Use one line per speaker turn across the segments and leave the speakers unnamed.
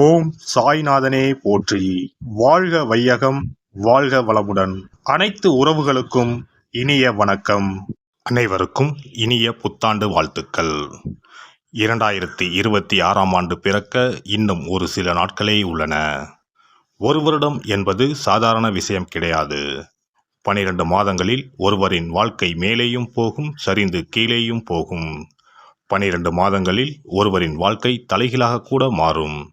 ஓம் சாய்நாதனே போற்றி. வாழ்க வையகம் வாழ்க வளமுடன். அனைத்து உறவுகளுக்கும் இனிய வணக்கம். அனைவருக்கும் இனிய புத்தாண்டு வாழ்த்துக்கள். இரண்டாயிரத்தி இருபத்தி ஆறாம் ஆண்டு பிறக்க இன்னும் ஒரு சில நாட்களே உள்ளன. ஒரு வருடம் என்பது சாதாரண விஷயம் கிடையாது. பனிரெண்டு மாதங்களில் ஒருவரின் வாழ்க்கை மேலேயும் போகும் சரிந்து கீழேயும் போகும். பனிரெண்டு மாதங்களில் ஒருவரின் வாழ்க்கை தலைகீழாக கூட மாறும்.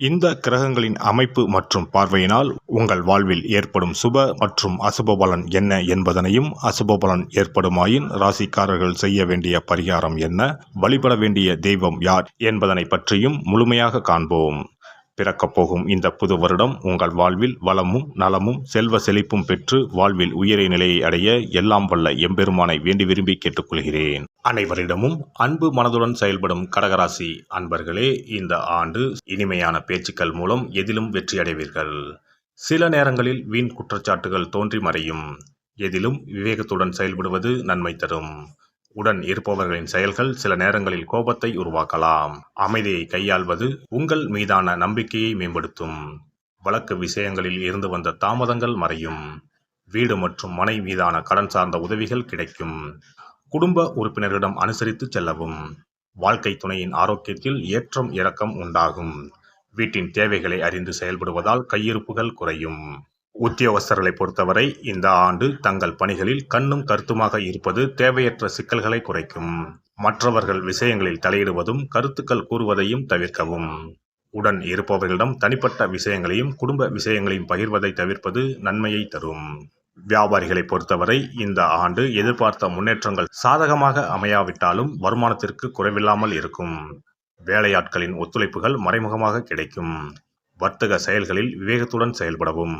இந்த கிரகங்களின் அமைப்பு மற்றும் பார்வையினால் உங்கள் வாழ்வில் ஏற்படும் சுப மற்றும் அசுப பலன் என்ன என்பதனையும் அசுப பலன் ஏற்படுமாயின் ராசிக்காரர்கள் செய்ய வேண்டிய பரிகாரம் என்ன? வழிபட வேண்டிய தெய்வம் யார் என்பதனை பற்றியும் முழுமையாக காண்போம். பிறக்கப் போகும் இந்த புது வருடம் உங்கள் வாழ்வில் வளமும் நலமும் செல்வ செழிப்பும் பெற்று வாழ்வில் உயரிய நிலையை அடைய எல்லாம் வல்ல எம்பெருமானை வேண்டி விரும்பி கேட்டுக்கொள்கிறேன். அனைவரிடமும் அன்பு மனதுடன் செயல்படும் கடகராசி அன்பர்களே இந்த ஆண்டு இனிமையான பேச்சுக்கள் மூலம் எதிலும் வெற்றி அடைவீர்கள் சில நேரங்களில் வீண் குற்றச்சாட்டுகள் தோன்றி மறையும். எதிலும் விவேகத்துடன் செயல்படுவது நன்மை தரும். உடன் இருப்பவர்களின் செயல்கள் சில நேரங்களில் கோபத்தை உருவாக்கலாம். அமைதியை கையாள்வது உங்கள் மீதான நம்பிக்கையை மேம்படுத்தும். வழக்கு விஷயங்களில் இருந்து வந்த தாமதங்கள் மறையும். வீடு மற்றும் மனை மீதான கடன் சார்ந்த உதவிகள் கிடைக்கும். குடும்ப உறுப்பினர்களிடம் அனுசரித்து செல்லவும். வாழ்க்கை துணையின் ஆரோக்கியத்தில் ஏற்றம் இறக்கம் உண்டாகும். வீட்டின் தேவைகளை அறிந்து செயல்படுவதால் கையிருப்புகள் குறையும். உத்தியோகஸ்தர்களை பொறுத்தவரை இந்த ஆண்டு தங்கள் பணிகளில் கண்ணும் கருத்துமாக இருப்பது தேவையற்ற சிக்கல்களை குறைக்கும். மற்றவர்கள் விஷயங்களில் தலையிடுவதும் கருத்துக்கள் கூறுவதையும் தவிர்க்கவும். உடன் இருப்பவர்களிடம் தனிப்பட்ட விஷயங்களையும் குடும்ப விஷயங்களையும் பகிர்வதை தவிர்ப்பது நன்மையை தரும். வியாபாரிகளை பொறுத்தவரை இந்த ஆண்டு எதிர்பார்த்த முன்னேற்றங்கள் சாதகமாக அமையாவிட்டாலும் வருமானத்திற்கு குறைவில்லாமல் இருக்கும். வேலையாட்களின் ஒத்துழைப்புகள் மறைமுகமாக கிடைக்கும். வர்த்தக செயல்களில் விவேகத்துடன் செயல்படவும்.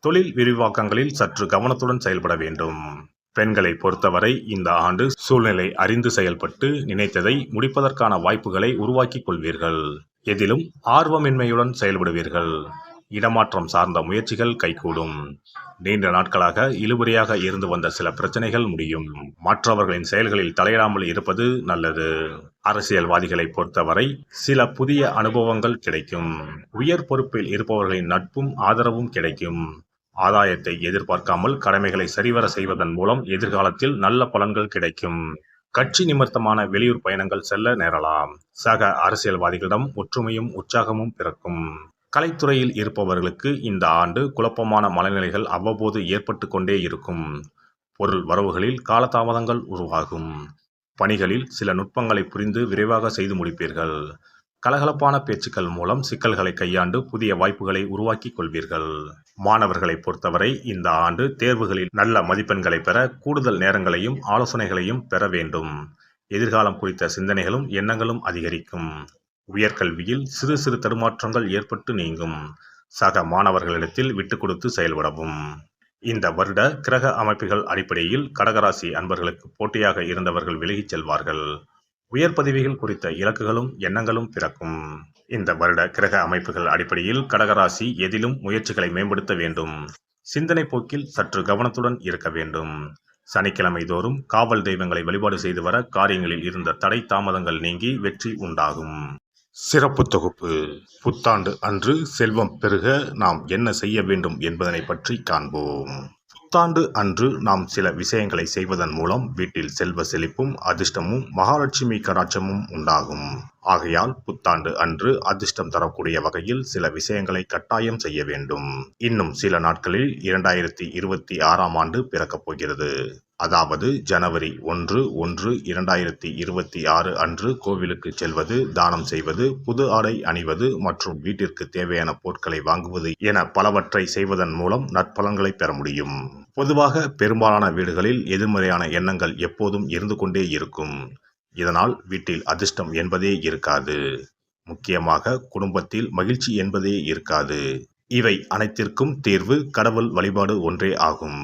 தொழில் விரிவாக்கங்களில் சற்று கவனத்துடன் செயல்பட வேண்டும். பெண்களை பொறுத்தவரை இந்த ஆண்டு சூழ்நிலை அறிந்து செயல்பட்டு நினைத்ததை முடிப்பதற்கான வாய்ப்புகளை உருவாக்கிக் கொள்வீர்கள். எதிலும் ஆர்வமின்மையுடன் செயல்படுவீர்கள். இடமாற்றம் சார்ந்த முயற்சிகள் கைகூடும். நீண்ட நாட்களாக இழுபறியாக இருந்து வந்த சில பிரச்சனைகள் முடியும். மற்றவர்களின் செயல்களில் தலையிடாமல் இருப்பது நல்லது. அரசியல்வாதிகளை பொறுத்தவரை சில புதிய அனுபவங்கள் கிடைக்கும். உயர் பொறுப்பில் இருப்பவர்களின் நட்பும் ஆதரவும் கிடைக்கும். ஆதாயத்தை எதிர்பார்க்காமல் கடமைகளை சரிவர செய்வதன் மூலம் எதிர்காலத்தில் நல்ல பலன்கள் கிடைக்கும். கட்சி நிமித்தமான வெளியூர் பயணங்கள் செல்ல நேரலாம். சக அரசியல்வாதிகளிடம் ஒற்றுமையும் உற்சாகமும் பிறக்கும். கலைத்துறையில் இருப்பவர்களுக்கு இந்த ஆண்டு குழப்பமான மனநிலைகள் அவ்வப்போது ஏற்பட்டு கொண்டே இருக்கும். பொருள் வரவுகளில் காலதாமதங்கள் உருவாகும். பணிகளில் சில நுட்பங்களை புரிந்து விரைவாக செய்து முடிப்பீர்கள். கலகலப்பான பேச்சுக்கள் மூலம் சிக்கல்களை கையாண்டு புதிய வாய்ப்புகளை உருவாக்கிக் கொள்வீர்கள். மாணவர்களை பொறுத்தவரை இந்த ஆண்டு தேர்வுகளில் நல்ல மதிப்பெண்களை பெற கூடுதல் நேரங்களையும் ஆலோசனைகளையும் பெற வேண்டும். எதிர்காலம் குறித்த சிந்தனைகளும் எண்ணங்களும் அதிகரிக்கும். உயர்கல்வியில் சிறு சிறு தடுமாற்றங்கள் ஏற்பட்டு நீங்கும். சக மாணவர்களிடத்தில் விட்டு கொடுத்து செயல்படவும். இந்த வருட கிரக அமைப்புகள் அடிப்படையில் கடகராசி அன்பர்களுக்கு போட்டியாக இருந்தவர்கள் விலகிச் செல்வார்கள். உயர் பதவிகள் குறித்த இலக்குகளும் எண்ணங்களும் பிறக்கும். இந்த வருட கிரக அமைப்புகள் அடிப்படையில் கடகராசி எதிலும் முயற்சிகளை மேம்படுத்த வேண்டும். சிந்தனை போக்கில் சற்று கவனத்துடன் இருக்க வேண்டும். சனிக்கிழமை தோறும் காவல் தெய்வங்களை வழிபாடு செய்து வர காரியங்களில் இருந்த தடை தாமதங்கள் நீங்கி வெற்றி உண்டாகும். சிறப்பு தொகுப்பு. புத்தாண்டு அன்று செல்வம் பெருக நாம் என்ன செய்ய வேண்டும் என்பதனை பற்றி காண்போம். புத்தாண்டு அன்று நாம் சில விஷயங்களை செய்வதன் மூலம் வீட்டில் செல்வ செழிப்பும் அதிர்ஷ்டமும் மகாலட்சுமி கடாட்சமும் உண்டாகும். ஆகையால் புத்தாண்டு அன்று அதிர்ஷ்டம் தரக்கூடிய வகையில் சில விஷயங்களை கட்டாயம் செய்ய வேண்டும். இன்னும் சில நாட்களில் இரண்டாயிரத்தி இருபத்தி ஆறாம் ஆண்டு பிறக்கப் போகிறது. அதாவது ஜனவரி ஒன்று ஒன்று இரண்டாயிரத்தி இருபத்தி ஆறு அன்று கோவிலுக்கு செல்வது தானம் செய்வது புது ஆடை அணிவது மற்றும் வீட்டிற்கு தேவையான பொருட்களை வாங்குவது என பலவற்றை செய்வதன் மூலம் நற்பலன்களை பெற முடியும். பொதுவாக பெரும்பாலான வீடுகளில் எதிர்மறையான எண்ணங்கள் எப்போதும் இருந்து கொண்டே இருக்கும். இதனால் வீட்டில் அதிர்ஷ்டம் என்பதே இருக்காது. முக்கியமாக குடும்பத்தில் மகிழ்ச்சி என்பதே இருக்காது. இவை அனைத்திற்கும் தீர்வு கடவுள் வழிபாடு ஒன்றே ஆகும்.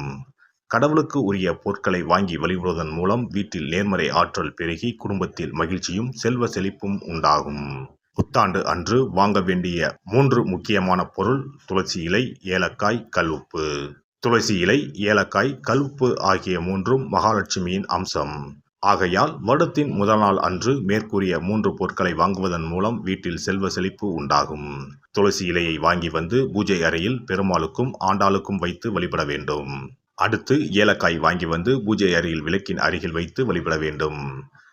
கடவுளுக்கு உரிய பொருட்களை வாங்கி வழிபடுவதன் மூலம் வீட்டில் நேர்மறை ஆற்றல் பெருகி குடும்பத்தில் மகிழ்ச்சியும் செல்வ செழிப்பும் உண்டாகும். புத்தாண்டு அன்று வாங்க வேண்டிய மூன்று முக்கியமான பொருள் துளசி இலை ஏலக்காய் கல்உப்பு துளசி இலை ஏலக்காய் கல்உப்பு ஆகிய மூன்றும் மகாலட்சுமியின் அம்சம். ஆகையால் வருடத்தின் முதல் நாள் அன்று மேற்கூறிய மூன்று பொருட்களை வாங்குவதன் மூலம் வீட்டில் செல்வ செழிப்பு உண்டாகும். துளசி இலையை வாங்கி வந்து பூஜை அறையில் பெருமாளுக்கும் ஆண்டாளுக்கும் வைத்து வழிபட வேண்டும். அடுத்து ஏலக்காய் வாங்கி வந்து பூஜை அறையில் விளக்கின் அருகில் வைத்து வழிபட வேண்டும்.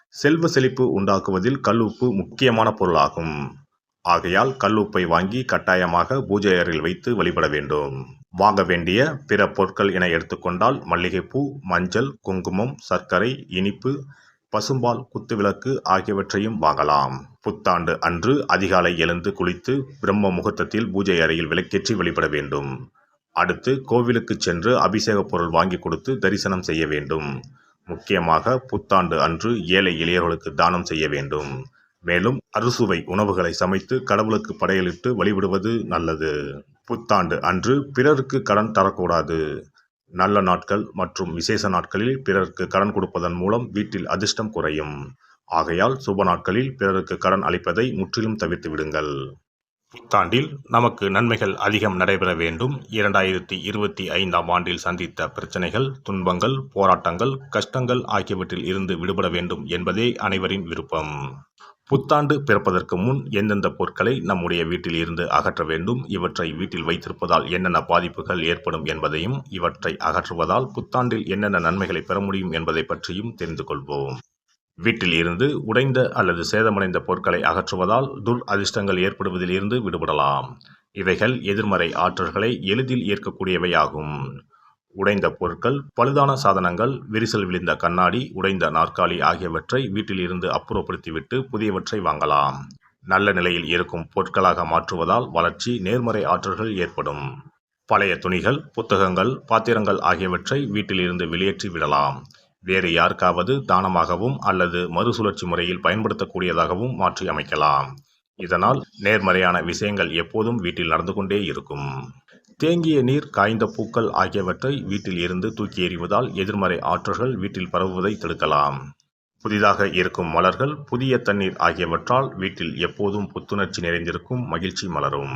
செல்வ செழிப்பு உண்டாக்குவதில் கல்லுப்பு முக்கியமான பொருளாகும். ஆகையால் கல்லுப்பை வாங்கி கட்டாயமாக பூஜை அறையில் வைத்து வழிபட வேண்டும். வாங்க வேண்டிய பிற பொருட்கள் என எடுத்துக்கொண்டால் மல்லிகைப்பூ மஞ்சள் குங்குமம் சர்க்கரை இனிப்பு பசும்பால் குத்துவிளக்கு ஆகியவற்றையும் வாங்கலாம். புத்தாண்டு அன்று அதிகாலை எழுந்து குளித்து பிரம்ம முகூர்த்தத்தில் பூஜை அறையில் விளக்கேற்றி வழிபட வேண்டும். அடுத்து கோவிலுக்கு சென்று அபிஷேக பொருள் வாங்கி கொடுத்து தரிசனம் செய்ய வேண்டும். முக்கியமாக புத்தாண்டு அன்று ஏழை எளியவர்களுக்கு தானம் செய்ய வேண்டும். மேலும் அறுசுவை உணவுகளை சமைத்து கடவுளுக்கு படையலிட்டு வழிபடுவது நல்லது. புத்தாண்டு அன்று பிறருக்கு கடன் தரக்கூடாது. நல்ல நாட்கள் மற்றும் விசேஷ நாட்களில் பிறருக்கு கடன் கொடுப்பதன் மூலம் வீட்டில் அதிர்ஷ்டம் குறையும். ஆகையால் சுப நாட்களில் பிறருக்கு கடன் அளிப்பதை முற்றிலும் தவிர்த்து விடுங்கள். புத்தாண்டில் நமக்கு நன்மைகள் அதிகம் நடைபெற வேண்டும். இரண்டாயிரத்தி இருபத்தி ஐந்தாம் ஆண்டில் சந்தித்த பிரச்சனைகள் துன்பங்கள் போராட்டங்கள் கஷ்டங்கள் ஆகியவற்றில் இருந்து விடுபட வேண்டும் என்பதே அனைவரின் விருப்பம். புத்தாண்டு பிறப்பதற்கு முன் எந்தெந்த பொருட்களை நம்முடைய வீட்டில் இருந்து அகற்ற வேண்டும் இவற்றை வீட்டில் வைத்திருப்பதால் என்னென்ன பாதிப்புகள் ஏற்படும் என்பதையும் இவற்றை அகற்றுவதால் புத்தாண்டில் என்னென்ன நன்மைகளை பெற முடியும் என்பதை பற்றியும் தெரிந்து கொள்வோம். வீட்டில் இருந்து உடைந்த அல்லது சேதமடைந்த பொருட்களை அகற்றுவதால் துர் அதிர்ஷ்டங்கள் ஏற்படுவதில் இருந்து விடுபடலாம். இவைகள் எதிர்மறை ஆற்றல்களை எளிதில் ஏற்கக்கூடியவையாகும் உடைந்த பொருட்கள் பழுதான சாதனங்கள் விரிசல் விழுந்த கண்ணாடி உடைந்த நாற்காலி ஆகியவற்றை வீட்டில் இருந்து அப்புறப்படுத்திவிட்டு புதியவற்றை வாங்கலாம். நல்ல நிலையில் இருக்கும் பொருட்களாக மாற்றுவதால் வளர்ச்சி நேர்மறை ஆற்றல்கள் ஏற்படும். பழைய துணிகள் புத்தகங்கள் பாத்திரங்கள் ஆகியவற்றை வீட்டில் இருந்து வெளியேற்றி விடலாம். வேறு யாருக்காவது தானமாகவும் அல்லது மறுசுழற்சி முறையில் பயன்படுத்தக்கூடியதாகவும் மாற்றி அமைக்கலாம். இதனால் நேர்மறையான விஷயங்கள் எப்போதும் வீட்டில் நடந்து கொண்டே இருக்கும். தேங்கிய நீர் காய்ந்த பூக்கள் ஆகியவற்றை வீட்டில் இருந்து தூக்கி எறிவதால் எதிர்மறை ஆற்றல்கள் வீட்டில் பரவுவதை தடுக்கலாம். புதிதாக இருக்கும் மலர்கள் புதிய தண்ணீர் ஆகியவற்றால் வீட்டில் எப்போதும் புத்துணர்ச்சி நிறைந்திருக்கும் மகிழ்ச்சி மலரும்.